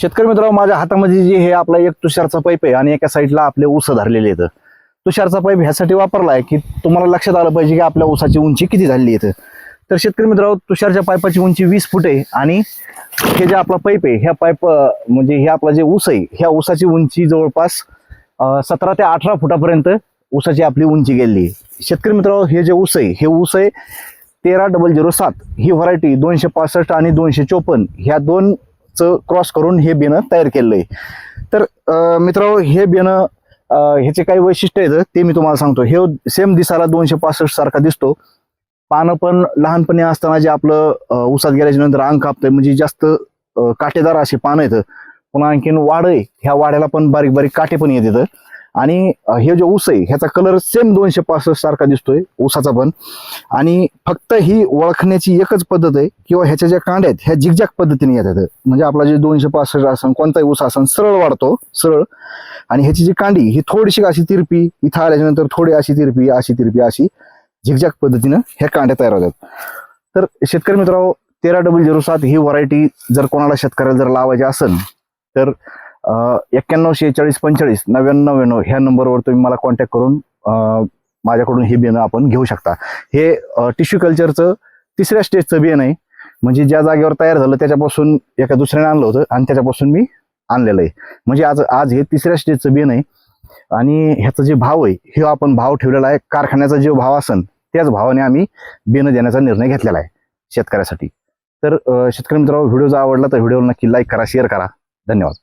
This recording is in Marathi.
शेतकरी मित्रांनो माझ्या हातामध्ये जे हे आपला एक तुषारचा पाईप आहे आणि एका साईडला आपले ऊस धरलेले आहेत. तुषारचा पाईप ह्यासाठी वापरला आहे की तुम्हाला लक्षात आलं पाहिजे की आपल्या ऊसाची उंची किती झालेली आहे तर शेतकरी मित्रांनो तुषारच्या पाईपाची उंची वीस फूट आहे आणि हे जे आपला पाईप आहे ह्या पाईप म्हणजे हे आपला जे ऊस आहे ह्या ऊसाची उंची जवळपास सतरा ते अठरा फुटापर्यंत ऊसाची आपली उंची गेलेली आहे. शेतकरी मित्रांनो हे जे ऊस आहे हे ऊस आहे तेरा डबल झिरो सात. ही व्हरायटी दोनशे पासष्ट आणि दोनशे चोपन्न. ह्या दोन चं क्रॉस करून हे बियाणं तयार केलेलं आहे तर मित्रांनो हे बियाणं ह्याचे काही वैशिष्ट्य आहेत ते मी तुम्हाला सांगतो. हे सेम दिसायला दोनशे पासष्ट सारखा दिसतो. पानं पण लहानपणी असताना जे आपलं उसात ऊसात गेल्याच्यानंतर अंग कापतंय म्हणजे जास्त काटेदार असे पानं येतं पुन्हा आणखीन वाढ आहे. ह्या वाड्याला पण बारीक बारीक काटे पण येत येतं आणि हे जे ऊस आहे ह्याचा कलर सेम दोनशे पासष्ट सारखा दिसतोय ऊसाचा पण. आणि फक्त ही ओळखण्याची एकच पद्धत आहे किंवा ह्याच्या ज्या कांड्या आहेत ह्या झिकझॅक पद्धतीने येतात. म्हणजे आपला जे दोनशे पासष्ट आसन कोणताही ऊस आसन सरळ वाढतो सरळ. आणि ह्याची जी कांडी ही थोडीशी अशी तिरपी इथं आल्याच्यानंतर थोडी अशी तिरपी अशी तिरपी अशी झिकझॅक पद्धतीनं ह्या कांड्या तयार होतात. तर शेतकरी मित्रांनो तेरा डबल झिरो सात ही व्हरायटी जर कोणाला शेतकऱ्याला जर लावायची असेल तर एक्क्याण्णव शेहेचाळीस पंचेचाळीस नव्याण्णव नव्याण्णव ह्या नंबरवर तुम्ही मला कॉन्टॅक्ट करून माझ्याकडून हे बियाणं आपण घेऊ शकता. हे टिश्यू कल्चरचं तिसऱ्या स्टेजचं बियाणं आहे. म्हणजे ज्या जागेवर तयार झालं त्याच्यापासून एका दुसऱ्याने आणलं होतं आणि त्याच्यापासून मी आणलेलं आहे. म्हणजे आज आज हे तिसऱ्या स्टेजचं बियाणं आहे. आणि ह्याचा जे भाव आहे हे आपण भाव ठेवलेला आहे. कारखान्याचा जो भाव असन त्याच भावाने आम्ही बियाणं देण्याचा निर्णय घेतलेला आहे शेतकऱ्यासाठी. तर शेतकरी मित्रांनो व्हिडिओ जर आवडला तर व्हिडिओ नक्की लाईक करा शेअर करा. धन्यवाद.